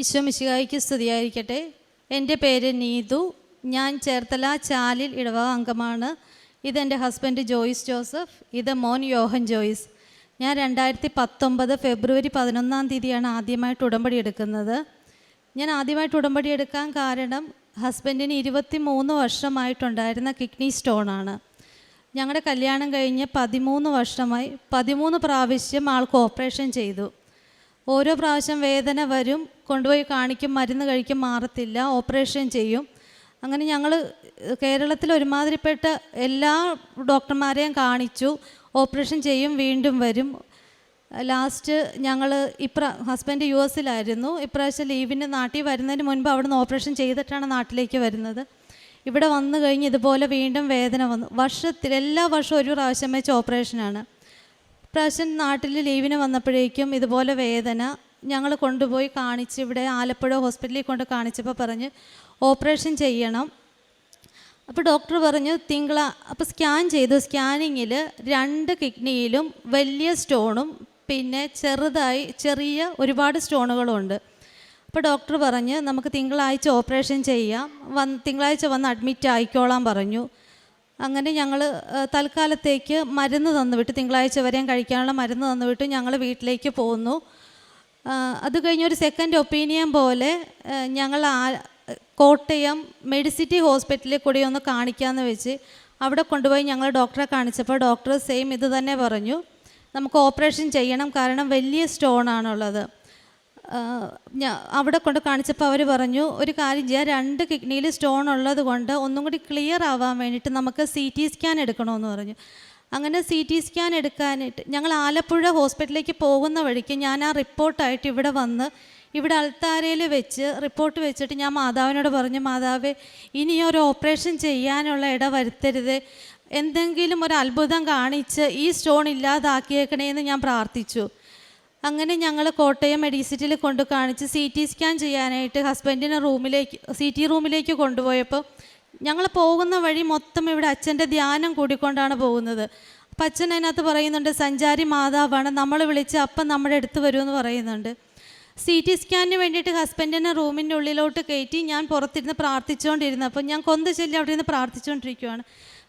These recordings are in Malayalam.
ഈശോ മിശിഹായിക്ക് സ്തുതിയായിരിക്കട്ടെ. എന്റെ പേര് നീതു. ഞാൻ ചേർത്തല ചാലിൽ ഇടവക അംഗമാണ്. ഇതെന്റെ ഹസ്ബൻഡ് ജോയിസ് ജോസഫ്. ഇത് മോൻ യോഹൻ ജോയിസ്. ഞാൻ രണ്ടായിരത്തി പത്തൊമ്പത് ഫെബ്രുവരി പതിനൊന്നാം തീയതിയാണ് ആദ്യമായിട്ട് ഉടമ്പടി എടുക്കുന്നത്. ഞാൻ ആദ്യമായിട്ട് ഉടമ്പടി എടുക്കാൻ കാരണം ഹസ്ബൻഡിന് ഇരുപത്തി മൂന്ന് വർഷമായിട്ടുണ്ടായിരുന്ന കിഡ്നി സ്റ്റോണാണ്. ഞങ്ങളുടെ കല്യാണം കഴിഞ്ഞ് പതിമൂന്ന് വർഷമായി പതിമൂന്ന് പ്രാവശ്യം ആൾക്ക് ഓപ്പറേഷൻ ചെയ്തു. ഓരോ പ്രാവശ്യം വേദന വരും കൊണ്ടുപോയി കാണിക്കും മരുന്ന് കഴിക്കും മാറത്തില്ല ഓപ്പറേഷൻ ചെയ്യും. അങ്ങനെ ഞങ്ങൾ കേരളത്തിൽ ഒരുമാതിരിപ്പെട്ട എല്ലാ ഡോക്ടർമാരെയും കാണിച്ചു ഓപ്പറേഷൻ ചെയ്യും വീണ്ടും വരും. ലാസ്റ്റ് ഞങ്ങൾ ഇപ്ര ഹസ്ബൻഡ് യു എസിലായിരുന്നു. ഇപ്രാവശ്യം ലീവിന് നാട്ടിൽ വരുന്നതിന് മുൻപ് അവിടുന്ന് ഓപ്പറേഷൻ ചെയ്തിട്ടാണ് നാട്ടിലേക്ക് വരുന്നത്. ഇവിടെ വന്നു കഴിഞ്ഞ് ഇതുപോലെ വീണ്ടും വേദന വന്നു. വർഷത്തിൽ എല്ലാ വർഷവും ഒരു പ്രാവശ്യം വെച്ച് ഓപ്പറേഷനാണ്. പ്രാവശ്യം നാട്ടിൽ ലീവിന് വന്നപ്പോഴേക്കും ഇതുപോലെ വേദന ഞങ്ങൾ കൊണ്ടുപോയി കാണിച്ച് ഇവിടെ ആലപ്പുഴ ഹോസ്പിറ്റലിൽ കൊണ്ട് കാണിച്ചപ്പോൾ പറഞ്ഞ് ഓപ്പറേഷൻ ചെയ്യണം. അപ്പോൾ ഡോക്ടർ പറഞ്ഞു തിങ്കള അപ്പോൾ സ്കാൻ ചെയ്തു. സ്കാനിങ്ങിൽ രണ്ട് കിഡ്നിയിലും വലിയ സ്റ്റോണും പിന്നെ ചെറുതായി ചെറിയ ഒരുപാട് സ്റ്റോണുകളുണ്ട്. അപ്പോൾ ഡോക്ടർ പറഞ്ഞ് നമുക്ക് തിങ്കളാഴ്ച ഓപ്പറേഷൻ ചെയ്യാം. വന്ന് തിങ്കളാഴ്ച വന്ന് അഡ്മിറ്റ് ആയിക്കോളാൻ പറഞ്ഞു. അങ്ങനെ ഞങ്ങൾ തൽക്കാലത്തേക്ക് മരുന്ന് തന്നുവിട്ട്. തിങ്കളാഴ്ച വരെയും കഴിക്കാനുള്ള മരുന്ന് തന്നുവിട്ട്. ഞങ്ങൾ വീട്ടിലേക്ക് പോകുന്നു അത് കഴിഞ്ഞ് ഒരു സെക്കൻഡ് ഒപ്പീനിയൻ പോലെ ഞങ്ങൾ ആ- കോട്ടയം മെഡിസിറ്റി ഹോസ്പിറ്റലിൽ കൂടി ഒന്ന് കാണിക്കാമെന്ന് വെച്ച് അവിടെ കൊണ്ടുപോയി ഞങ്ങൾ ഡോക്ടറെ കാണിച്ചപ്പോൾ ഡോക്ടർ സെയിം ഇത് തന്നെ പറഞ്ഞു. നമുക്ക് ഓപ്പറേഷൻ ചെയ്യണം. കാരണം വലിയ സ്റ്റോൺ ആണുള്ളത് അവിടെ കൊണ്ട് കാണിച്ചപ്പോൾ അവർ പറഞ്ഞു ഒരു കാര്യം ചെയ്യാം. രണ്ട് കിഡ്നിയിൽ സ്റ്റോൺ ഉള്ളത് കൊണ്ട് ഒന്നും കൂടി ക്ലിയർ ആവാൻ വേണ്ടിയിട്ട് നമുക്ക് സി ടി സ്കാൻ എടുക്കണമെന്ന് പറഞ്ഞു. അങ്ങനെ സി ടി സ്കാൻ എടുക്കാനായിട്ട് ഞങ്ങൾ ആലപ്പുഴ ഹോസ്പിറ്റലിലേക്ക് പോകുന്ന വഴിക്ക് ഞാൻ ആ റിപ്പോർട്ടായിട്ട് ഇവിടെ വന്ന് ഇവിടെ അൾത്താരയിൽ വെച്ച് റിപ്പോർട്ട് വെച്ചിട്ട് ഞാൻ മാതാവിനോട് പറഞ്ഞു മാതാവേ ഇനി ഒരു ഓപ്പറേഷൻ ചെയ്യാനുള്ള ഇട വരുത്തരുത്. എന്തെങ്കിലും ഒരു അത്ഭുതം കാണിച്ച് ഈ സ്റ്റോൺ ഇല്ലാതാക്കിയേക്കണേ എന്ന് ഞാൻ പ്രാർത്ഥിച്ചു. അങ്ങനെ ഞങ്ങൾ കോട്ടയം മെഡിസിറ്റിയിൽ കൊണ്ട് കാണിച്ച് സി ടി സ്കാൻ ചെയ്യാനായിട്ട് ഹസ്ബൻഡിനെ റൂമിലേക്ക് സി ടി റൂമിലേക്ക് കൊണ്ടുപോയപ്പോൾ ഞങ്ങൾ പോകുന്ന വഴി മൊത്തം ഇവിടെ അച്ഛന്റെ ധ്യാനം കൂടിക്കൊണ്ടാണ് പോകുന്നത്. അപ്പം അച്ഛൻ അതിനകത്ത് പറയുന്നുണ്ട് സഞ്ചാരി മാതാവാണ് നമ്മൾ വിളിച്ച് അപ്പം നമ്മുടെ അടുത്ത് വരുമെന്ന് പറയുന്നുണ്ട്. സി ടി സ്കാനിന് വേണ്ടിയിട്ട് ഹസ്ബൻഡിനെ റൂമിന്റെ ഉള്ളിലോട്ട് കയറ്റി ഞാൻ പുറത്തിരുന്ന് പ്രാർത്ഥിച്ചുകൊണ്ടിരുന്നു. അപ്പം ഞാൻ കൊന്ത ചെല്ലി അവിടെ ഇരുന്ന് പ്രാർത്ഥിച്ചുകൊണ്ടിരിക്കുകയാണ്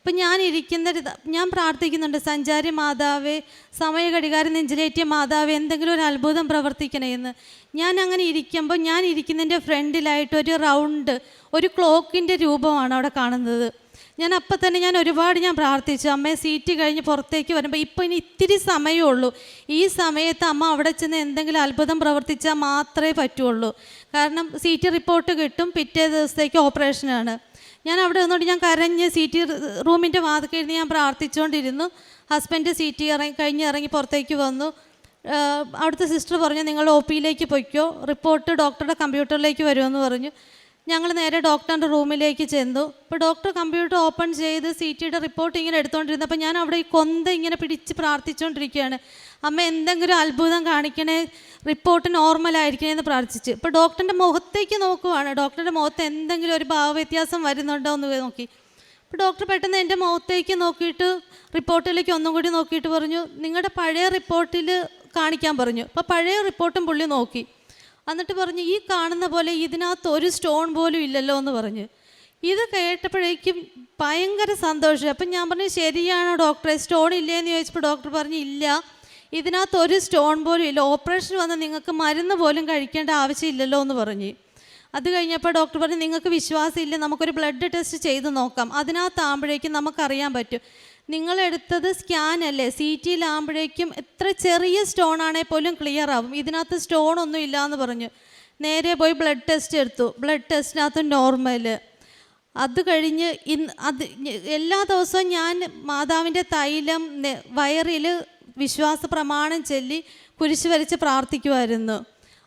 അപ്പം ഞാൻ ഇരിക്കുന്ന ഞാൻ പ്രാർത്ഥിക്കുന്നുണ്ട് സഞ്ചാരി മാതാവേ സമയ ഘടികാരം നെഞ്ചിലേറ്റിയ മാതാവേ എന്തെങ്കിലും ഒരു അത്ഭുതം പ്രവർത്തിക്കണേ എന്ന്. ഞാൻ അങ്ങനെ ഇരിക്കുമ്പോൾ ഞാൻ ഇരിക്കുന്നതിന്റെ ഫ്രണ്ടിലായിട്ട് ഒരു റൗണ്ട് ഒരു ക്ലോക്കിന്റെ രൂപമാണ് അവിടെ കാണുന്നത്. ഞാൻ അപ്പം തന്നെ ഞാൻ ഒരുപാട് ഞാൻ പ്രാർത്ഥിച്ചു അമ്മയെ സീറ്റ് കഴിഞ്ഞ് പുറത്തേക്ക് വരുമ്പോൾ ഇപ്പോൾ ഇനി ഇത്തിരി സമയമേ ഉള്ളൂ. ഈ സമയത്ത് അമ്മ അവിടെ ചെന്ന് എന്തെങ്കിലും അത്ഭുതം പ്രവർത്തിച്ചാൽ മാത്രമേ പറ്റുള്ളൂ. കാരണം സീറ്റ് റിപ്പോർട്ട് കിട്ടും പിറ്റേ ദിവസത്തേക്ക് ഓപ്പറേഷനാണ്. ഞാൻ അവിടെ നിന്നുകൊണ്ട് ഞാൻ കരഞ്ഞ് സീറ്റ് റൂമിന്റെ വാതിക്കഴിഞ്ഞ് ഞാൻ പ്രാർത്ഥിച്ചുകൊണ്ടിരുന്നു. ഹസ്ബൻഡ് സീറ്റ് ഇറങ്ങി കഴിഞ്ഞ് ഇറങ്ങി പുറത്തേക്ക് വന്നു. അവിടുത്തെ സിസ്റ്റർ പറഞ്ഞു നിങ്ങൾ ഒ പിയിലേക്ക് പൊയ്ക്കോ. റിപ്പോർട്ട് ഡോക്ടറുടെ കമ്പ്യൂട്ടറിലേക്ക് വരുമെന്ന് പറഞ്ഞു. ഞങ്ങൾ നേരെ ഡോക്ടറിന്റെ റൂമിലേക്ക് ചെന്നു. അപ്പോൾ ഡോക്ടർ കമ്പ്യൂട്ടർ ഓപ്പൺ ചെയ്ത് സി ടിയുടെ റിപ്പോർട്ട് ഇങ്ങനെ എടുത്തുകൊണ്ടിരുന്നപ്പോൾ ഞാൻ അവിടെ ഈ കൊന്ത ഇങ്ങനെ പിടിച്ച് പ്രാർത്ഥിച്ചുകൊണ്ടിരിക്കുകയാണ് അമ്മ എന്തെങ്കിലും അത്ഭുതം കാണിക്കണേ റിപ്പോർട്ട് നോർമലായിരിക്കണേ എന്ന് പ്രാർത്ഥിച്ച്. ഇപ്പോൾ ഡോക്ടറിന്റെ മുഖത്തേക്ക് നോക്കുവാണ്. ഡോക്ടറുടെ മുഖത്ത് എന്തെങ്കിലും ഒരു ഭാവവ്യത്യാസം വരുന്നുണ്ടോ എന്ന് നോക്കി. അപ്പോൾ ഡോക്ടർ പെട്ടെന്ന് എന്റെ മുഖത്തേക്ക് നോക്കിയിട്ട് റിപ്പോർട്ടിലേക്ക് ഒന്നും കൂടി നോക്കിയിട്ട് പറഞ്ഞു. നിങ്ങളുടെ പഴയ റിപ്പോർട്ടിൽ കാണിക്കാൻ പറഞ്ഞു. അപ്പോൾ പഴയ റിപ്പോർട്ടും പുള്ളി നോക്കി. എന്നിട്ട് പറഞ്ഞു ഈ കാണുന്ന പോലെ ഇതിനകത്ത് ഒരു സ്റ്റോൺ പോലും ഇല്ലല്ലോ എന്ന് പറഞ്ഞു. ഇത് കേട്ടപ്പോഴേക്കും ഭയങ്കര സന്തോഷം അപ്പം ഞാൻ പറഞ്ഞു ശരിയാണോ ഡോക്ടറെ? സ്റ്റോൺ ഇല്ലേന്ന് ചോദിച്ചപ്പോൾ ഡോക്ടർ പറഞ്ഞു ഇല്ല. ഇതിനകത്ത് ഒരു സ്റ്റോൺ പോലും ഇല്ല. ഓപ്പറേഷൻ വന്ന് നിങ്ങൾക്ക് മരുന്ന് പോലും കഴിക്കേണ്ട ആവശ്യമില്ലല്ലോ എന്ന് പറഞ്ഞു. അത് കഴിഞ്ഞപ്പോൾ ഡോക്ടർ പറഞ്ഞു നിങ്ങൾക്ക് വിശ്വാസമില്ല. നമുക്കൊരു ബ്ലഡ് ടെസ്റ്റ് ചെയ്ത് നോക്കാം. അതിനകത്താകുമ്പോഴേക്കും നമുക്കറിയാൻ പറ്റും. നിങ്ങളെടുത്തത് സ്കാൻ അല്ലേ? സി ടിയിലാകുമ്പോഴേക്കും എത്ര ചെറിയ സ്റ്റോൺ ആണെങ്കിൽ പോലും ക്ലിയർ ആവും. ഇതിനകത്ത് സ്റ്റോൺ ഒന്നും ഇല്ല എന്ന് പറഞ്ഞു. നേരെ പോയി ബ്ലഡ് ടെസ്റ്റ് എടുത്തു. ബ്ലഡ് ടെസ്റ്റിനകത്ത് നോർമൽ അത് കഴിഞ്ഞ് ഇന്ന് അത് എല്ലാ ദിവസവും ഞാൻ മാതാവിന്റെ തൈലം വയറിൽ വിശ്വാസ പ്രമാണം ചൊല്ലി കുരിശ് വരച്ച് പ്രാർത്ഥിക്കുമായിരുന്നു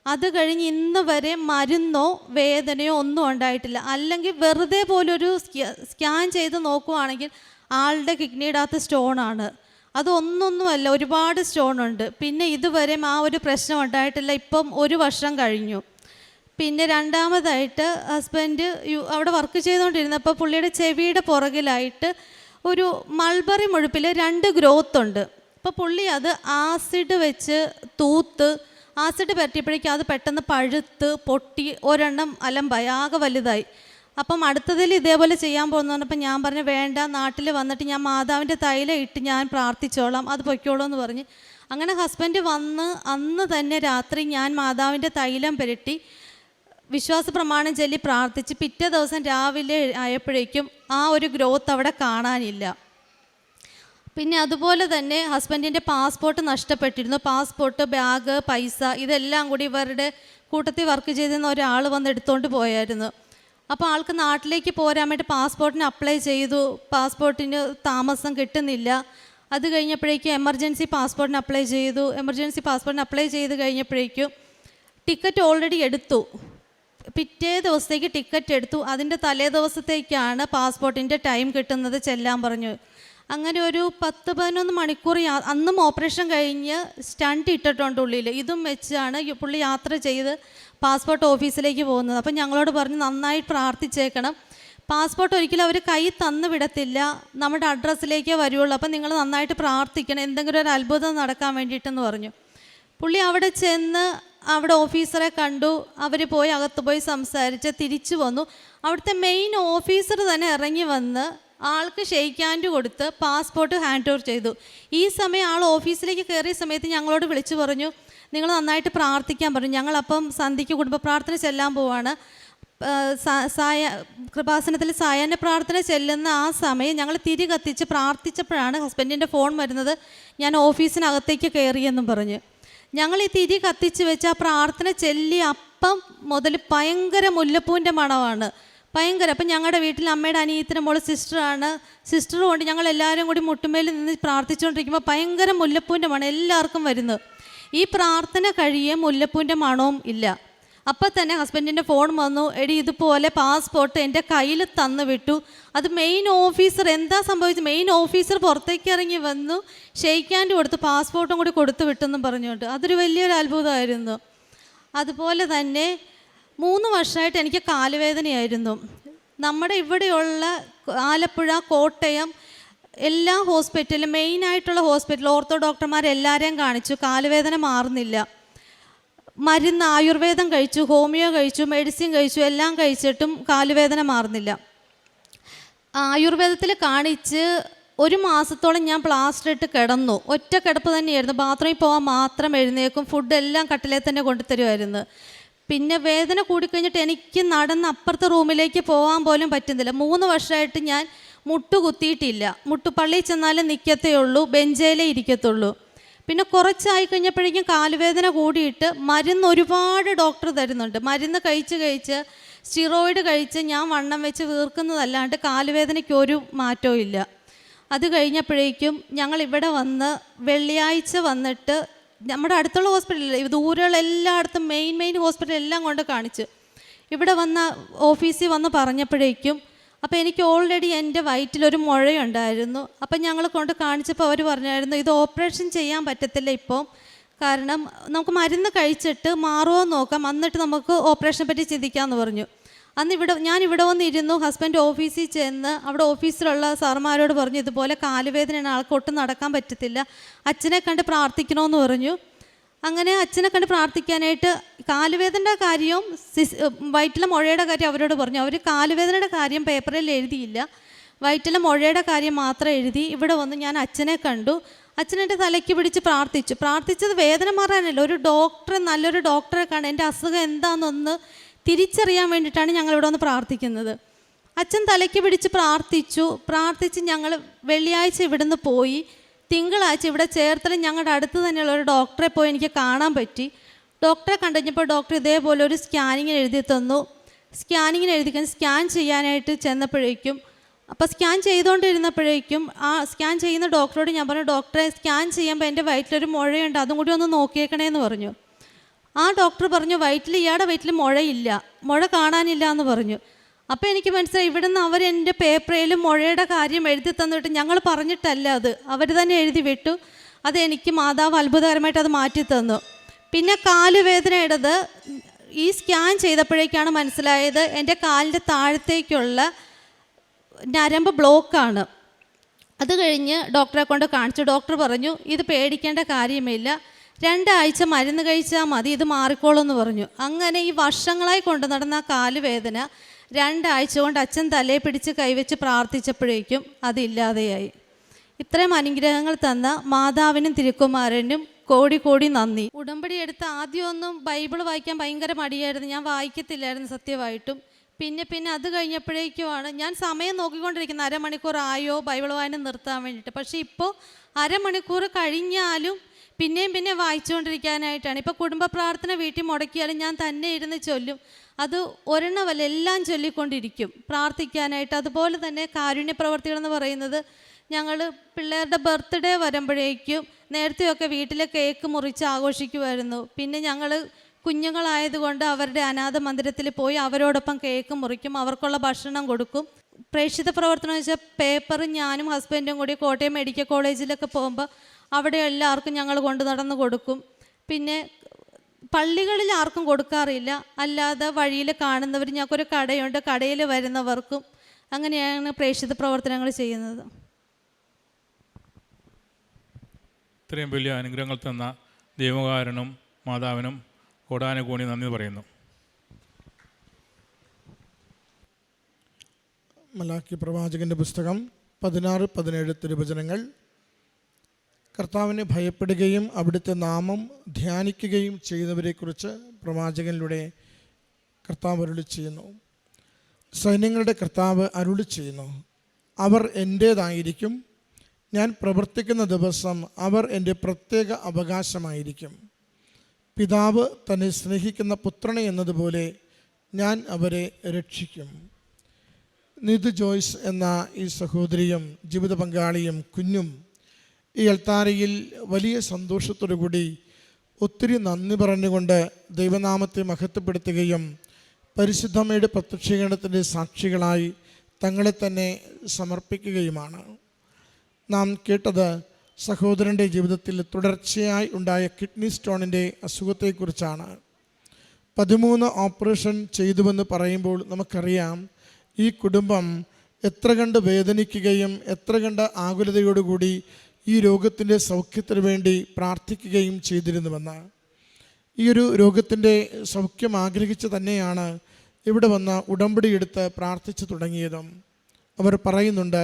അത് കഴിഞ്ഞ് ഇന്ന് വരെ മരുന്നോ വേദനയോ ഒന്നും ഉണ്ടായിട്ടില്ല. അല്ലെങ്കിൽ വെറുതെ പോലൊരു സ്കാൻ ചെയ്ത് നോക്കുവാണെങ്കിൽ ആളുടെ കിഡ്നിയുടെ സ്റ്റോണാണ്. അതൊന്നൊന്നുമല്ല ഒരുപാട് സ്റ്റോൺ ഉണ്ട് പിന്നെ ഇതുവരെ ആ ഒരു പ്രശ്നം ഉണ്ടായിട്ടില്ല. ഇപ്പം ഒരു വർഷം കഴിഞ്ഞു. പിന്നെ രണ്ടാമതായിട്ട് ഹസ്ബൻഡ് അവിടെ വർക്ക് ചെയ്തുകൊണ്ടിരുന്നപ്പോൾ പുള്ളിയുടെ ചെവിയുടെ പുറകിലായിട്ട് ഒരു മൾബറി മുഴുപ്പിൽ രണ്ട് ഗ്രോത്ത് ഉണ്ട്. അപ്പോൾ പുള്ളി അത് ആസിഡ് വെച്ച് തൂത്ത് ആസിഡ് പറ്റിയപ്പോഴേക്കും അത് പെട്ടെന്ന് പഴുത്ത് പൊട്ടി ഒരെണ്ണം അലമ്പായി ആകെ വലുതായി. അപ്പം അടുത്തതിൽ ഇതേപോലെ ചെയ്യാൻ പോകുന്നു ഞാൻ പറഞ്ഞു വേണ്ട നാട്ടിൽ വന്നിട്ട് ഞാൻ മാതാവിന്റെ തൈല ഇട്ട് ഞാൻ പ്രാർത്ഥിച്ചോളാം അത് പൊയ്ക്കോളൂ എന്ന് പറഞ്ഞ്. അങ്ങനെ ഹസ്ബൻഡ് വന്ന് അന്ന് തന്നെ രാത്രി ഞാൻ മാതാവിന്റെ തൈലം പുരട്ടി വിശ്വാസ പ്രമാണം ചൊല്ലി പ്രാർത്ഥിച്ച് പിറ്റേ ദിവസം രാവിലെ ആയപ്പോഴേക്കും ആ ഒരു ഗ്രോത്ത് അവിടെ കാണാനില്ല. പിന്നെ അതുപോലെ തന്നെ ഹസ്ബൻഡിന്റെ പാസ്പോർട്ട് നഷ്ടപ്പെട്ടിരുന്നു. പാസ്പോർട്ട് ബാഗ് പൈസ ഇതെല്ലാം കൂടി ഇവരുടെ കൂട്ടത്തിൽ വർക്ക് ചെയ്തിരുന്ന ഒരാൾ വന്ന് എടുത്തുകൊണ്ട് പോയായിരുന്നു. അപ്പോൾ ആൾക്ക് നാട്ടിലേക്ക് പോരാൻ വേണ്ടി പാസ്പോർട്ടിന് അപ്ലൈ ചെയ്തു. പാസ്പോർട്ടിന് താമസം കിട്ടുന്നില്ല. അത് കഴിഞ്ഞപ്പോഴേക്കും എമർജൻസി പാസ്പോർട്ടിന് അപ്ലൈ ചെയ്തു. എമർജൻസി പാസ്പോർട്ടിന് അപ്ലൈ ചെയ്ത് കഴിഞ്ഞപ്പോഴേക്കും ടിക്കറ്റ് ഓൾറെഡി എടുത്തു. പിറ്റേ ദിവസത്തേക്ക് ടിക്കറ്റ് എടുത്തു. അതിന്റെ തലേ ദിവസത്തേക്കാണ് പാസ്പോർട്ടിന്റെ ടൈം കിട്ടുന്നത് ചെല്ലാൻ പറഞ്ഞു. അങ്ങനെ ഒരു പത്ത് പതിനൊന്ന് മണിക്കൂർ അന്നും ഓപ്പറേഷൻ കഴിഞ്ഞ് സ്റ്റണ്ട് ഇട്ടിട്ടുണ്ട് ഉള്ളിൽ. ഇതും വെച്ചാണ് പുള്ളി യാത്ര ചെയ്ത് പാസ്പോർട്ട് ഓഫീസിലേക്ക് പോകുന്നത്. അപ്പം ഞങ്ങളോട് പറഞ്ഞ് നന്നായി പ്രാർത്ഥിച്ചേക്കണം. പാസ്പോർട്ട് ഒരിക്കലും അവർ കൈ തന്നു വിടത്തില്ല. നമ്മുടെ അഡ്രസ്സിലേക്കേ വരുള്ളൂ. അപ്പം നിങ്ങൾ നന്നായിട്ട് പ്രാർത്ഥിക്കണം. എന്തെങ്കിലും ഒരു അത്ഭുതം നടക്കാൻ വേണ്ടിയിട്ടെന്ന് പറഞ്ഞു. പുള്ളി അവിടെ ചെന്ന് അവിടെ ഓഫീസറെ കണ്ടു. അവർ പോയി അകത്ത് പോയി സംസാരിച്ച് തിരിച്ചു വന്നു. അവിടുത്തെ മെയിൻ ഓഫീസർ തന്നെ ഇറങ്ങി വന്ന് ആൾക്ക് ഷെയ്ക്കാൻഡ് കൊടുത്ത് പാസ്പോർട്ട് ഹാൻഡ് ഓവർ ചെയ്തു. ഈ സമയം ആൾ ഓഫീസിലേക്ക് കയറിയ സമയത്ത് ഞങ്ങളോട് വിളിച്ചു പറഞ്ഞു നിങ്ങൾ നന്നായിട്ട് പ്രാർത്ഥിക്കാൻ പറഞ്ഞു. ഞങ്ങളപ്പം സന്ധിക്ക് കുടുംബ പ്രാർത്ഥന ചെല്ലാൻ പോവാണ്. സായ കൃപാസനത്തിൽ സായാഹ്ന പ്രാർത്ഥന ചെല്ലുന്ന ആ സമയം ഞങ്ങൾ തിരി കത്തിച്ച് പ്രാർത്ഥിച്ചപ്പോഴാണ് ഹസ്ബൻഡിന്റെ ഫോൺ വരുന്നത്. ഞാൻ ഓഫീസിനകത്തേക്ക് കയറിയെന്നും പറഞ്ഞ്. ഞങ്ങൾ ഈ തിരി കത്തിച്ച് വെച്ച് ആ പ്രാർത്ഥന ചെല്ലി അപ്പം മുതൽ ഭയങ്കര മുല്ലപ്പൂവിന്റെ മണമാണ്. ഭയങ്കര. അപ്പം ഞങ്ങളുടെ വീട്ടിൽ അമ്മയുടെ അനിയത്തിന്റെ മോൾ സിസ്റ്ററാണ്. സിസ്റ്ററും ഉണ്ട് ഞങ്ങൾ എല്ലാവരും കൂടി മുട്ടുമേൽ നിന്ന് പ്രാർത്ഥിച്ചുകൊണ്ടിരിക്കുമ്പോൾ ഭയങ്കര മുല്ലപ്പൂവിന്റെ മണം എല്ലാവർക്കും വരുന്നു. ഈ പ്രാർത്ഥന കഴിയേ മുല്ലപ്പൂവിന്റെ മണവും ഇല്ല. അപ്പം തന്നെ ഹസ്ബൻഡിന്റെ ഫോൺ വന്നു എടി ഇതുപോലെ പാസ്പോർട്ട് എന്റെ കയ്യിൽ തന്നു വിട്ടു. അത് മെയിൻ ഓഫീസർ എന്താ സംഭവിച്ചത്? മെയിൻ ഓഫീസർ പുറത്തേക്ക് ഇറങ്ങി വന്നു ഷെയ്ക്ക് ഹാൻഡ് കൊടുത്ത് പാസ്പോർട്ടും കൂടി കൊടുത്തു വിട്ടെന്നും പറഞ്ഞുകൊണ്ട്. അതൊരു വലിയൊരു അത്ഭുതമായിരുന്നു. അതുപോലെ തന്നെ മൂന്ന് വർഷമായിട്ട് എനിക്ക് കാലുവേദനയായിരുന്നു. നമ്മുടെ ഇവിടെയുള്ള ആലപ്പുഴ കോട്ടയം എല്ലാ ഹോസ്പിറ്റലും മെയിൻ ആയിട്ടുള്ള ഹോസ്പിറ്റൽ ഓർത്തോ ഡോക്ടർമാരെല്ലാവരെയും കാണിച്ചു. കാലുവേദന മാറുന്നില്ല. മരുന്ന് ആയുർവേദം കഴിച്ചു ഹോമിയോ കഴിച്ചു മെഡിസിൻ കഴിച്ചു എല്ലാം കഴിച്ചിട്ടും കാലുവേദന മാറുന്നില്ല. ആയുർവേദത്തിൽ കാണിച്ച് ഒരു മാസത്തോളം ഞാൻ പ്ലാസ്റ്റർ ഇട്ട് കിടന്നു. ഒറ്റ കിടപ്പ് തന്നെയായിരുന്നു. ബാത്റൂമിൽ പോകാൻ മാത്രം എഴുന്നേക്കും ഫുഡ് എല്ലാം കട്ടിലേ തന്നെ കൊണ്ടുതരുമായിരുന്നു. പിന്നെ വേദന കൂടിക്കഴിഞ്ഞിട്ട് എനിക്ക് നടന്ന് അപ്പുറത്തെ റൂമിലേക്ക് പോകാൻ പോലും പറ്റുന്നില്ല. മൂന്ന് വർഷമായിട്ട് ഞാൻ മുട്ട് കുത്തിയിട്ടില്ല മുട്ട് പള്ളിയിൽ ചെന്നാലും നിൽക്കത്തേ ഉള്ളൂ ബെഞ്ചേലേ ഇരിക്കത്തുള്ളൂ. പിന്നെ കുറച്ചായി കഴിഞ്ഞപ്പോഴേക്കും കാലുവേദന കൂടിയിട്ട് മരുന്ന് ഒരുപാട് ഡോക്ടർ തരുന്നുണ്ട്. മരുന്ന് കഴിച്ച് കഴിച്ച് സ്റ്റിറോയിഡ് കഴിച്ച് ഞാൻ വണ്ണം വെച്ച് വീർക്കുന്നതല്ലാണ്ട് കാലുവേദനയ്ക്ക് ഒരു മാറ്റവും ഇല്ല. അത് കഴിഞ്ഞപ്പോഴേക്കും ഞങ്ങൾ ഇവിടെ വന്ന് വെള്ളിയാഴ്ച വന്നിട്ട് നമ്മുടെ അടുത്തുള്ള ഹോസ്പിറ്റലിൽ ദൂരെയുള്ള എല്ലായിടത്തും മെയിൻ മെയിൻ ഹോസ്പിറ്റൽ എല്ലാം കൊണ്ട് കാണിച്ചു. ഇവിടെ വന്ന ഓഫീസിൽ വന്ന് പറഞ്ഞപ്പോഴേക്കും അപ്പോൾ എനിക്ക് ഓൾറെഡി എന്റെ വയറ്റിലൊരു മുഴയുണ്ടായിരുന്നു. അപ്പം ഞങ്ങൾ കൊണ്ട് കാണിച്ചപ്പോൾ അവർ പറഞ്ഞായിരുന്നു ഇത് ഓപ്പറേഷൻ ചെയ്യാൻ പറ്റത്തില്ല ഇപ്പോൾ കാരണം നമുക്ക് മരുന്ന് കഴിച്ചിട്ട് മാറുമോ നോക്കാം. എന്നിട്ട് നമുക്ക് ഓപ്പറേഷനെ പറ്റി ചിന്തിക്കാമെന്ന് പറഞ്ഞു. അന്ന് ഇവിടെ ഞാൻ ഇവിടെ വന്നിരുന്നു ഹസ്ബൻഡ് ഓഫീസിൽ ചെന്ന് അവിടെ ഓഫീസിലുള്ള സാർമാരോട് പറഞ്ഞു ഇതുപോലെ കാലുവേദനയാണ് ആൾക്ക് ഒട്ടും നടക്കാൻ പറ്റത്തില്ല. അച്ഛനെ കണ്ട് പ്രാർത്ഥിക്കണമെന്ന് പറഞ്ഞു. അങ്ങനെ അച്ഛനെ കണ്ട് പ്രാർത്ഥിക്കാനായിട്ട് കാലുവേദനയുടെ കാര്യവും സിസ് വയറ്റിലെ മുഴയുടെ കാര്യം അവരോട് പറഞ്ഞു. അവർ കാലുവേദനയുടെ കാര്യം പേപ്പറിൽ എഴുതിയില്ല. വയറ്റിലെ മുഴയുടെ കാര്യം മാത്രം എഴുതി ഇവിടെ വന്ന് ഞാൻ അച്ഛനെ കണ്ടു. അച്ഛനെന്റെ തലയ്ക്ക് പിടിച്ച് പ്രാർത്ഥിച്ചു. പ്രാർത്ഥിച്ചത് വേദന മാറാനല്ല. ഒരു ഡോക്ടറെ നല്ലൊരു ഡോക്ടറെ കാണാൻ എന്റെ അസുഖം എന്താണെന്നൊന്ന് തിരിച്ചറിയാൻ വേണ്ടിയിട്ടാണ് ഞങ്ങൾ ഇവിടെ വന്ന് പ്രാർത്ഥിക്കുന്നത്. അച്ഛൻ തലയ്ക്ക് പിടിച്ച് പ്രാർത്ഥിച്ചു. പ്രാർത്ഥിച്ച് ഞങ്ങൾ വെള്ളിയാഴ്ച ഇവിടുന്ന് പോയി. തിങ്കളാഴ്ച ഇവിടെ ചേർത്തല ഞങ്ങളുടെ അടുത്ത് തന്നെയുള്ള ഒരു ഡോക്ടറെ പോയി എനിക്ക് കാണാൻ പറ്റി. ഡോക്ടറെ കണ്ടുകഴിഞ്ഞപ്പോൾ ഡോക്ടർ ഇതേപോലെ ഒരു സ്കാനിങ്ങിന് എഴുതി തന്നു. സ്കാനിങ്ങിന് എഴുതി കഴിഞ്ഞ് സ്കാൻ ചെയ്യാനായിട്ട് ചെന്നപ്പോഴേക്കും അപ്പോൾ സ്കാൻ ചെയ്തുകൊണ്ടിരുന്നപ്പോഴേക്കും ആ സ്കാൻ ചെയ്യുന്ന ഡോക്ടറോട് ഞാൻ പറഞ്ഞു ഡോക്ടറെ സ്കാൻ ചെയ്യുമ്പോൾ എന്റെ വയറ്റിലൊരു മുഴയുണ്ട് അതും കൂടി ഒന്ന് നോക്കിയേക്കണേ എന്ന് പറഞ്ഞു. ആ ഡോക്ടർ പറഞ്ഞു വയറ്റിൽ ഇയാളുടെ വയറ്റിൽ മുഴയില്ല മുഴ കാണാനില്ല എന്ന് പറഞ്ഞു. അപ്പോൾ എനിക്ക് മനസ്സിലായി ഇവിടുന്ന് അവർ എന്റെ പേപ്പറിൽ മുഴയുടെ കാര്യം എഴുതി തന്നിട്ട് ഞങ്ങൾ പറഞ്ഞിട്ടല്ല അത്. അവർ തന്നെ എഴുതി വിട്ടു. അത് എനിക്ക് മാതാവ് അത്ഭുതകരമായിട്ട് അത് മാറ്റി തന്നു. പിന്നെ കാലുവേദനയുടേത് ഈ സ്കാൻ ചെയ്തപ്പോഴേക്കാണ് മനസ്സിലായത് എന്റെ കാലിന്റെ താഴത്തേക്കുള്ള നരമ്പ് ബ്ലോക്കാണ് അത് കഴിഞ്ഞ് ഡോക്ടറെ കൊണ്ട് കാണിച്ചു. ഡോക്ടർ പറഞ്ഞു ഇത് പേടിക്കേണ്ട കാര്യമില്ല. രണ്ടാഴ്ച മരുന്ന് കഴിച്ചാൽ മതി ഇത് മാറിക്കോളും എന്ന് പറഞ്ഞു. അങ്ങനെ ഈ വർഷങ്ങളായി കൊണ്ടു നടന്ന കാലുവേദന രണ്ടാഴ്ച കൊണ്ട് അച്ഛൻ തലയെ പിടിച്ച് കൈവച്ച് പ്രാർത്ഥിച്ചപ്പോഴേക്കും അതില്ലാതെയായി. ഇത്രയും അനുഗ്രഹങ്ങൾ തന്ന മാതാവിനും തിരുക്കുമാരനും കോടി കോടി നന്ദി. ഉടമ്പടി എടുത്ത് ആദ്യമൊന്നും ബൈബിൾ വായിക്കാൻ ഭയങ്കര മടിയായിരുന്നു. ഞാൻ വായിക്കത്തില്ലായിരുന്നു സത്യമായിട്ടും. പിന്നെ പിന്നെ അത് കഴിഞ്ഞപ്പോഴേക്കുമാണ് ഞാൻ സമയം നോക്കിക്കൊണ്ടിരിക്കുന്നത് അരമണിക്കൂർ ആയോ ബൈബിൾ വായന നിർത്താൻ വേണ്ടിയിട്ട്. പക്ഷേ ഇപ്പോൾ അരമണിക്കൂർ കഴിഞ്ഞാലും പിന്നെയും പിന്നെ വായിച്ചുകൊണ്ടിരിക്കാനായിട്ടാണ്. ഇപ്പോൾ കുടുംബ പ്രാർത്ഥന വീട്ടിൽ മുടക്കിയാലും ഞാൻ തന്നെ ഇരുന്ന് ചൊല്ലും. അത് ഒരെണ്ണമല്ല എല്ലാം ചൊല്ലിക്കൊണ്ടിരിക്കും. പ്രാർത്ഥിക്കാനായിട്ട്. അതുപോലെ തന്നെ കാരുണ്യ പ്രവർത്തികളെന്ന് പറയുന്നത് ഞങ്ങൾ പിള്ളേരുടെ ബർത്ത്ഡേ വരുമ്പോഴേക്കും നേരത്തെയൊക്കെ വീട്ടിലെ കേക്ക് മുറിച്ച് ആഘോഷിക്കുമായിരുന്നു. പിന്നെ ഞങ്ങൾ കുഞ്ഞുങ്ങളായതുകൊണ്ട് അവരുടെ അനാഥ മന്ദിരത്തിൽ പോയി അവരോടൊപ്പം കേക്ക് മുറിക്കും അവർക്കുള്ള ഭക്ഷണം കൊടുക്കും. പ്രേക്ഷിത പ്രവർത്തനം വെച്ചാൽ പേപ്പർ ഞാനും ഹസ്ബൻഡും കൂടി കോട്ടയം മെഡിക്കൽ കോളേജിലൊക്കെ പോകുമ്പോൾ അവിടെ എല്ലാവർക്കും ഞങ്ങൾ കൊണ്ടു നടന്ന് കൊടുക്കും. പിന്നെ പള്ളികളിൽ ആർക്കും കൊടുക്കാറില്ല. അല്ലാതെ വഴിയിൽ കാണുന്നവർ ഞങ്ങൾക്കൊരു കടയുണ്ട് കടയിൽ വരുന്നവർക്കും അങ്ങനെയാണ് പ്രേക്ഷിത പ്രവർത്തനങ്ങൾ ചെയ്യുന്നത്. ഇത്രയും വലിയ അനുഗ്രഹങ്ങൾ തന്ന ദൈവകാരനും മാതാവിനും കോടാനുകൂണി നന്ദി പറയുന്നു. മലാക്കി പ്രവാചകന്റെ പുസ്തകം പതിനാറ് പതിനേഴ് തിരുവചനങ്ങൾ. കർത്താവിനെ ഭയപ്പെടുകയും അവിടുത്തെ നാമം ധ്യാനിക്കുകയും ചെയ്യുന്നവരെക്കുറിച്ച് പ്രവാചകനിലൂടെ കർത്താവ് അരുളി ചെയ്യുന്നു. സൈന്യങ്ങളുടെ കർത്താവ് അരുളി ചെയ്യുന്നു. അവർ എന്റേതായിരിക്കും ഞാൻ പ്രവർത്തിക്കുന്ന ദിവസം അവർ എന്റെ പ്രത്യേക അവകാശമായിരിക്കും. പിതാവ് തന്നെ സ്നേഹിക്കുന്ന പുത്രനെ എന്നതുപോലെ ഞാൻ അവരെ രക്ഷിക്കും. നിധു ജോയ്സ് എന്ന ഈ സഹോദരിയും ജീവിത പങ്കാളിയും കുഞ്ഞും ഈ അൾത്താരയിൽ വലിയ സന്തോഷത്തോടു കൂടി ഒത്തിരി നന്ദി പറഞ്ഞുകൊണ്ട് ദൈവനാമത്തെ മഹത്വപ്പെടുത്തുകയും പരിശുദ്ധമ്മയുടെ പ്രത്യക്ഷീകരണത്തിന്റെ സാക്ഷികളായി തങ്ങളെ തന്നെ സമർപ്പിക്കുകയുമാണ്. നാം കേട്ടത് സഹോദരന്റെ ജീവിതത്തിൽ തുടർച്ചയായി ഉണ്ടായ കിഡ്നി സ്റ്റോണിന്റെ അസുഖത്തെക്കുറിച്ചാണ്. പതിമൂന്ന് ഓപ്പറേഷൻ ചെയ്തുവെന്ന് പറയുമ്പോൾ നമുക്കറിയാം ഈ കുടുംബം എത്ര കണ്ട് വേദനിക്കുകയും എത്ര കണ്ട് ആകുലതയോടുകൂടി ഈ രോഗത്തിന്റെ സൗഖ്യത്തിന് വേണ്ടി പ്രാർത്ഥിക്കുകയും ചെയ്തിരുന്നുവെന്ന്. ഈ ഒരു രോഗത്തിന്റെ സൗഖ്യം ആഗ്രഹിച്ച് തന്നെയാണ് ഇവിടെ വന്ന് ഉടമ്പടി എടുത്ത് പ്രാർത്ഥിച്ചു തുടങ്ങിയതും. അവർ പറയുന്നുണ്ട്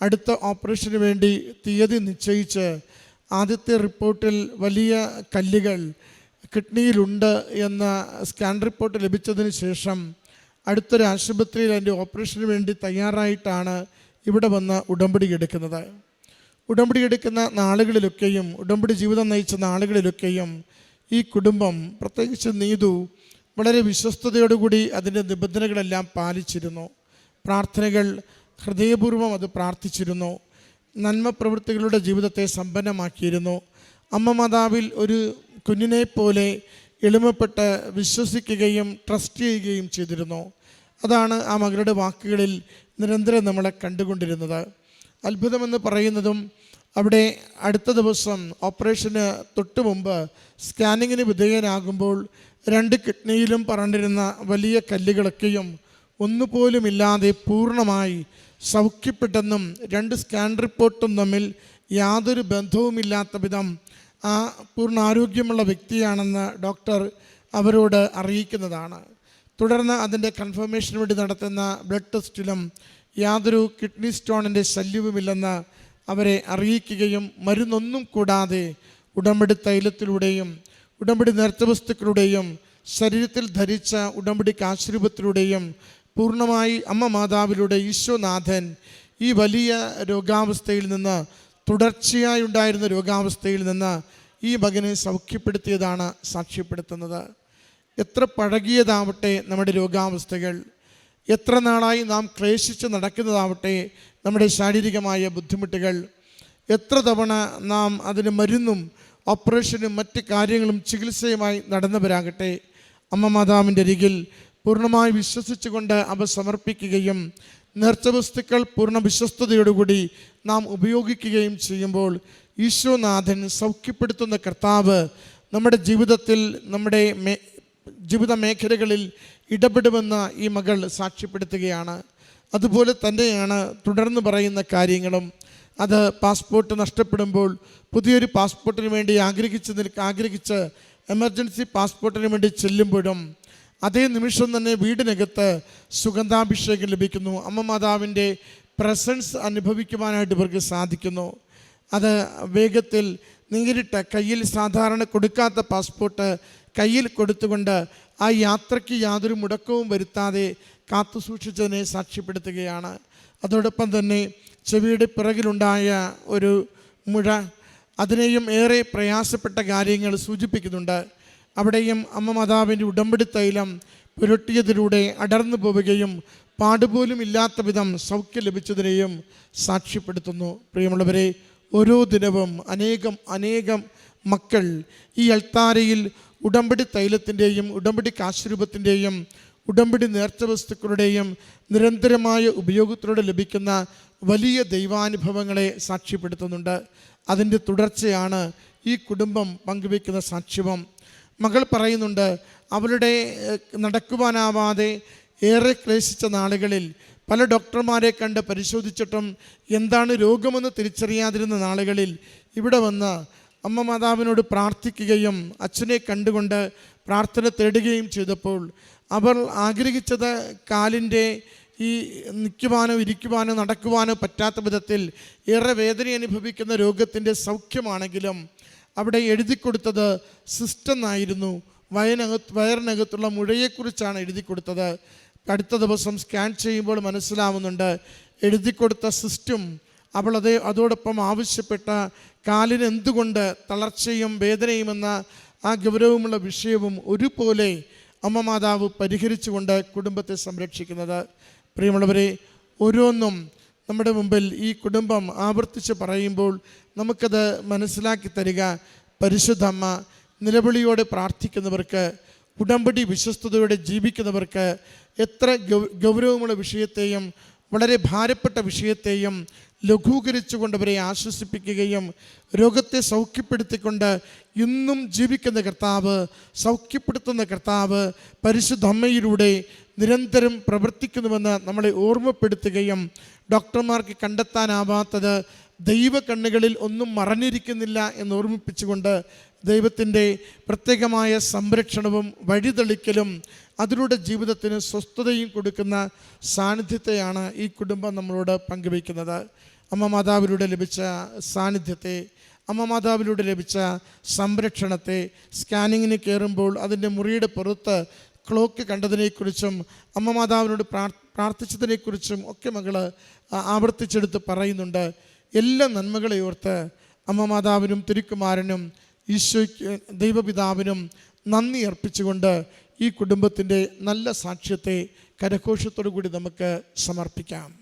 അടുത്ത ഓപ്പറേഷന് വേണ്ടി തീയതി നിശ്ചയിച്ച് ആദ്യത്തെ റിപ്പോർട്ടിൽ വലിയ കല്ലുകൾ കിഡ്നിയിലുണ്ട് എന്ന സ്കാൻ റിപ്പോർട്ട് ലഭിച്ചതിന് ശേഷം അടുത്തൊരു ആശുപത്രിയിൽ അതിന്റെ ഓപ്പറേഷന് വേണ്ടി തയ്യാറായിട്ടാണ് ഇവിടെ വന്ന് ഉടമ്പടി എടുക്കുന്നത്. ഉടമ്പടി എടുക്കുന്ന നാളുകളിലൊക്കെയും ഉടമ്പടി ജീവിതം നയിച്ച നാളുകളിലൊക്കെയും ഈ കുടുംബം പ്രത്യേകിച്ച് നീതു വളരെ വിശ്വസ്തയോടുകൂടി അതിന്റെ നിബന്ധനകളെല്ലാം പാലിച്ചിരുന്നു. പ്രാർത്ഥനകൾ ഹൃദയപൂർവം അത് പ്രാർത്ഥിച്ചിരുന്നു. നന്മ പ്രവൃത്തികളുടെ ജീവിതത്തെ സമ്പന്നമാക്കിയിരുന്നു. അമ്മ മാതാവിൽ ഒരു കുഞ്ഞിനെ പോലെ എളിമപ്പെട്ട് വിശ്വസിക്കുകയും ട്രസ്റ്റ് ചെയ്യുകയും ചെയ്തിരുന്നു. അതാണ് ആ മകളുടെ വാക്കുകളിൽ നിരന്തരം നമ്മളെ കണ്ടുകൊണ്ടിരുന്നത്. അത്ഭുതമെന്ന് പറയുന്നതും അവിടെ അടുത്ത ദിവസം ഓപ്പറേഷന് തൊട്ട് മുമ്പ് സ്കാനിങ്ങിന് വിധേയനാകുമ്പോൾ രണ്ട് കിഡ്നിയിലും പറഞ്ഞിരുന്ന വലിയ കല്ലുകളൊക്കെയും ഒന്നുപോലുമില്ലാതെ പൂർണമായി സൗഖ്യപ്പെട്ടെന്നും രണ്ട് സ്കാൻ റിപ്പോർട്ടും തമ്മിൽ യാതൊരു ബന്ധവുമില്ലാത്ത വിധം ആ പൂർണ ആരോഗ്യമുള്ള വ്യക്തിയാണെന്ന് ഡോക്ടർ അവരോട് അറിയിക്കുന്നതാണ്. തുടർന്ന് അതിന്റെ കൺഫർമേഷന് വേണ്ടി നടത്തുന്ന ബ്ലഡ് ടെസ്റ്റിലും യാതൊരു കിഡ്നി സ്റ്റോണിന്റെ ശല്യവുമില്ലെന്ന് അവരെ അറിയിക്കുകയും മരുന്നൊന്നും കൂടാതെ ഉടമ്പടി തൈലത്തിലൂടെയും ഉടമ്പടി നേർച്ച വസ്തുക്കളുടെയും ശരീരത്തിൽ ധരിച്ച ഉടമ്പടി കാശ്രൂപത്തിലൂടെയും പൂർണമായി അമ്മ മാതാവിലൂടെ ഈശോനാഥൻ ഈ വലിയ രോഗാവസ്ഥയിൽ നിന്ന് തുടർച്ചയായി ഉണ്ടായിരുന്ന രോഗാവസ്ഥയിൽ നിന്ന് ഈ മകനെ സൗഖ്യപ്പെടുത്തിയതാണ് സാക്ഷ്യപ്പെടുത്തുന്നത്. എത്ര പഴകിയതാവട്ടെ നമ്മുടെ രോഗാവസ്ഥകൾ എത്ര നാളായി നാം ക്ലേശിച്ച് നടക്കുന്നതാവട്ടെ നമ്മുടെ ശാരീരികമായ ബുദ്ധിമുട്ടുകൾ എത്ര തവണ നാം അതിന് മരുന്നും ഓപ്പറേഷനും മറ്റ് കാര്യങ്ങളും ചികിത്സയുമായി നടന്നവരാകട്ടെ അമ്മ മാതാവിന്റെ അരികിൽ പൂർണമായി വിശ്വസിച്ചുകൊണ്ട് അവ സമർപ്പിക്കുകയും നേർച്ച വസ്തുക്കൾ പൂർണ വിശ്വസ്തയോടുകൂടി നാം ഉപയോഗിക്കുകയും ചെയ്യുമ്പോൾ ഈശോനാഥൻ സൗഖ്യപ്പെടുത്തുന്ന കർത്താവ് നമ്മുടെ ജീവിതത്തിൽ നമ്മുടെ മേ ജീവിത മേഖലകളിൽ ഇടപെടുമെന്ന് ഈ മകൾ സാക്ഷ്യപ്പെടുത്തുകയാണ്. അതുപോലെ തന്നെയാണ് തുടർന്ന് പറയുന്ന കാര്യങ്ങളും. അത് പാസ്പോർട്ട് നഷ്ടപ്പെടുമ്പോൾ പുതിയൊരു പാസ്പോർട്ടിന് വേണ്ടി ആഗ്രഹിച്ച് ആഗ്രഹിച്ച് എമർജൻസി പാസ്പോർട്ടിന് വേണ്ടി ചെല്ലുമ്പോഴും അതേ നിമിഷം തന്നെ വീടിനകത്ത് സുഗന്ധാഭിഷേകം ലഭിക്കുന്നു. അമ്മ മാതാവിന്റെ പ്രസൻസ് അനുഭവിക്കുവാനായിട്ട് ഇവർക്ക് സാധിക്കുന്നു. അത് വേഗത്തിൽ നേരിട്ട് കയ്യിൽ സാധാരണ കൊടുക്കാത്ത പാസ്പോർട്ട് കയ്യിൽ കൊടുത്തുകൊണ്ട് ആ യാത്രയ്ക്ക് യാതൊരു മുടക്കവും വരുത്താതെ കാത്തു സൂക്ഷിച്ചതിനെ സാക്ഷ്യപ്പെടുത്തുകയാണ്. അതോടൊപ്പം തന്നെ ചെവിയുടെ പിറകിലുണ്ടായ ഒരു മുഴ അതിനെയും ഏറെ പ്രയാസപ്പെട്ട കാര്യങ്ങൾ സൂചിപ്പിക്കുന്നുണ്ട്. അവിടെയും അമ്മ മാതാവിന്റെ ഉടമ്പടി തൈലം പുരട്ടിയതിലൂടെ അടർന്നു പോവുകയും പാടുപോലും ഇല്ലാത്ത വിധം സൗഖ്യം ലഭിച്ചതിനെയും സാക്ഷ്യപ്പെടുത്തുന്നു. പ്രിയമുള്ളവരെ ഓരോ ദിനവും അനേകം അനേകം മക്കൾ ഈ അൾത്താരയിൽ ഉടമ്പടി തൈലത്തിന്റെയും ഉടമ്പടി കാശുരൂപത്തിന്റെയും ഉടമ്പടി നേർച്ച വസ്തുക്കളുടെയും നിരന്തരമായ ഉപയോഗത്തിലൂടെ ലഭിക്കുന്ന വലിയ ദൈവാനുഭവങ്ങളെ സാക്ഷ്യപ്പെടുത്തുന്നുണ്ട്. അതിന്റെ തുടർച്ചയാണ് ഈ കുടുംബം പങ്കുവയ്ക്കുന്ന സാക്ഷ്യവും. മകൾ പറയുന്നുണ്ട് അവരുടെ നടക്കുവാനാവാതെ ഏറെ ക്ലേശിച്ച നാളുകളിൽ പല ഡോക്ടർമാരെ കണ്ട് പരിശോധിച്ചിട്ടും എന്താണ് രോഗമെന്ന് തിരിച്ചറിയാതിരുന്ന നാളുകളിൽ ഇവിടെ വന്ന് അമ്മ മാതാവിനോട് പ്രാർത്ഥിക്കുകയും അച്ഛനെ കണ്ടുകൊണ്ട് പ്രാർത്ഥന തേടുകയും ചെയ്തപ്പോൾ അവർ ആഗ്രഹിച്ചത് കാലിന്റെ ഈ നിൽക്കുവാനോ ഇരിക്കുവാനോ നടക്കുവാനോ പറ്റാത്ത വിധത്തിൽ ഏറെ വേദന അനുഭവിക്കുന്ന രോഗത്തിന്റെ സൗഖ്യമാണെങ്കിലും അവിടെ എഴുതി കൊടുത്തത് സിസ്റ്റെന്നായിരുന്നു വയനകത്ത് വയറിനകത്തുള്ള മുഴയെക്കുറിച്ചാണ് എഴുതി കൊടുത്തത് അടുത്ത ദിവസം സ്കാൻ ചെയ്യുമ്പോൾ മനസ്സിലാവുന്നുണ്ട് എഴുതി കൊടുത്ത സിസ്റ്റും അവൾ അതേ അതോടൊപ്പം ആവശ്യപ്പെട്ട കാലിന് എന്തുകൊണ്ട് തളർച്ചയും വേദനയുമെന്ന ആ ഗൗരവമുള്ള വിഷയവും ഒരുപോലെ അമ്മ മാതാവ് പരിഹരിച്ചുകൊണ്ട് കുടുംബത്തെ സംരക്ഷിക്കുന്നത്. പ്രിയമുള്ളവരെ ഓരോന്നും നമ്മുടെ മുമ്പിൽ ഈ കുടുംബം ആവർത്തിച്ച് പറയുമ്പോൾ നമുക്കത് മനസ്സിലാക്കി തരിക. പരിശുദ്ധ അമ്മ നിലവിളിയോടെ പ്രാർത്ഥിക്കുന്നവർക്ക് ഉടമ്പടി വിശ്വസ്തയോടെ ജീവിക്കുന്നവർക്ക് എത്ര ഗൗരവമുള്ള വിഷയത്തെയും വളരെ ഭാരപ്പെട്ട വിഷയത്തെയും ലഘൂകരിച്ചുകൊണ്ട് അവരെ ആശ്വസിപ്പിക്കുകയും രോഗത്തെ സൗഖ്യപ്പെടുത്തിക്കൊണ്ട് ഇന്നും ജീവിക്കുന്ന കർത്താവ് സൗഖ്യപ്പെടുത്തുന്ന കർത്താവ് പരിശുദ്ധ അമ്മയിലൂടെ നിരന്തരം പ്രവർത്തിക്കുന്നുവെന്ന് നമ്മളെ ഓർമ്മപ്പെടുത്തുകയും ഡോക്ടർമാർക്ക് കണ്ടെത്താനാവാത്തത് ദൈവ കണ്ണുകളിൽ ഒന്നും മറഞ്ഞിരിക്കുന്നില്ല എന്ന് ഓർമ്മിപ്പിച്ചുകൊണ്ട് ദൈവത്തിന്റെ പ്രത്യേകമായ സംരക്ഷണവും വഴിതെളിക്കലും അതിലൂടെ ജീവിതത്തിന് സ്വസ്ഥതയും കൊടുക്കുന്ന സാന്നിധ്യത്തെയാണ് ഈ കുടുംബം നമ്മളോട് പങ്കുവയ്ക്കുന്നത്. അമ്മ മാതാവിലൂടെ ലഭിച്ച സാന്നിധ്യത്തെ അമ്മ മാതാവിലൂടെ ലഭിച്ച സംരക്ഷണത്തെ സ്കാനിങ്ങിന് കയറുമ്പോൾ അതിന്റെ മുറിയുടെ പുറത്ത് ക്ലോക്ക് കണ്ടതിനെക്കുറിച്ചും അമ്മ മാതാവിനോട് പ്രാർത്ഥിച്ചതിനെക്കുറിച്ചും ഒക്കെ മകൾ ആവർത്തിച്ചെടുത്ത് പറയുന്നുണ്ട്. എല്ലാ നന്മകളെ ഓർത്ത് അമ്മ മാതാവിനും തിരുക്കുമാരനും ഈശോയ്ക്ക് ദൈവപിതാവിനും നന്ദി അർപ്പിച്ചുകൊണ്ട് ഈ കുടുംബത്തിന്റെ നല്ല സാക്ഷ്യത്തെ കരഘോഷത്തോടു കൂടി നമുക്ക് സമർപ്പിക്കാം.